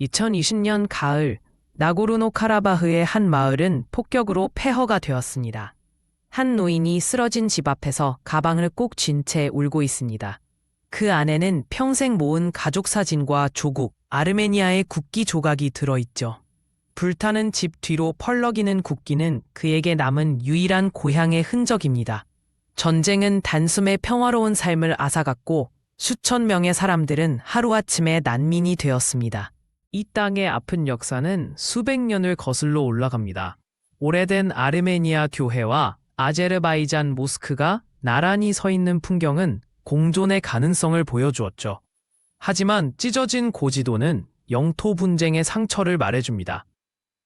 2020년 가을 나고르노 카라바흐의 한 마을은 폭격으로 폐허가 되었습니다. 한 노인이 쓰러진 집 앞에서 가방을 꼭 쥔 채 울고 있습니다. 그 안에는 평생 모은 가족 사진과 조국, 아르메니아의 국기 조각이 들어있죠. 불타는 집 뒤로 펄럭이는 국기는 그에게 남은 유일한 고향의 흔적입니다. 전쟁은 단숨에 평화로운 삶을 앗아갔고 수천 명의 사람들은 하루아침에 난민이 되었습니다. 이 땅의 아픈 역사는 수백 년을 거슬러 올라갑니다. 오래된 아르메니아 교회와 아제르바이잔 모스크가 나란히 서 있는 풍경은 공존의 가능성을 보여주었죠. 하지만 찢어진 고지도는 영토 분쟁의 상처를 말해줍니다.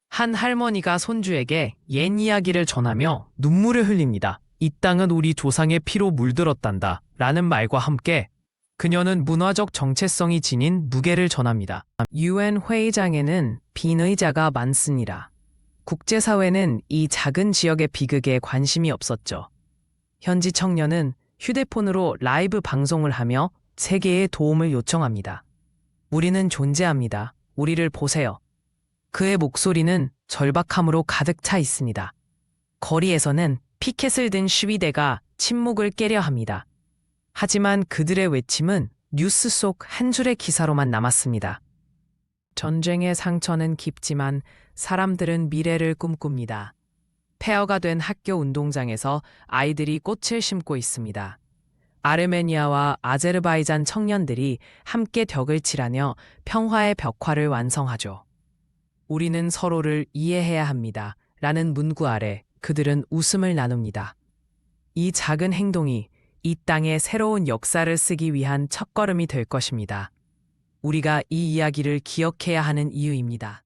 한 할머니가 손주에게 옛 이야기를 전하며 눈물을 흘립니다. 이 땅은 우리 조상의 피로 물들었단다. 라는 말과 함께 그녀는 문화적 정체성이 지닌 무게를 전합니다. UN 회의장에는 빈 의자가 많습니다. 국제사회는 이 작은 지역의 비극에 관심이 없었죠. 현지 청년은 휴대폰으로 라이브 방송을 하며 세계의 도움을 요청합니다. 우리는 존재합니다. 우리를 보세요. 그의 목소리는 절박함으로 가득 차 있습니다. 거리에서는 피켓을 든 시위대가 침묵을 깨려 합니다. 하지만 그들의 외침은 뉴스 속 한 줄의 기사로만 남았습니다. 전쟁의 상처는 깊지만 사람들은 미래를 꿈꿉니다. 폐허가 된 학교 운동장에서 아이들이 꽃을 심고 있습니다. 아르메니아와 아제르바이잔 청년들이 함께 벽을 칠하며 평화의 벽화를 완성하죠. 우리는 서로를 이해해야 합니다. 라는 문구 아래 그들은 웃음을 나눕니다. 이 작은 행동이 이 땅에 새로운 역사를 쓰기 위한 첫걸음이 될 것입니다. 우리가 이 이야기를 기억해야 하는 이유입니다.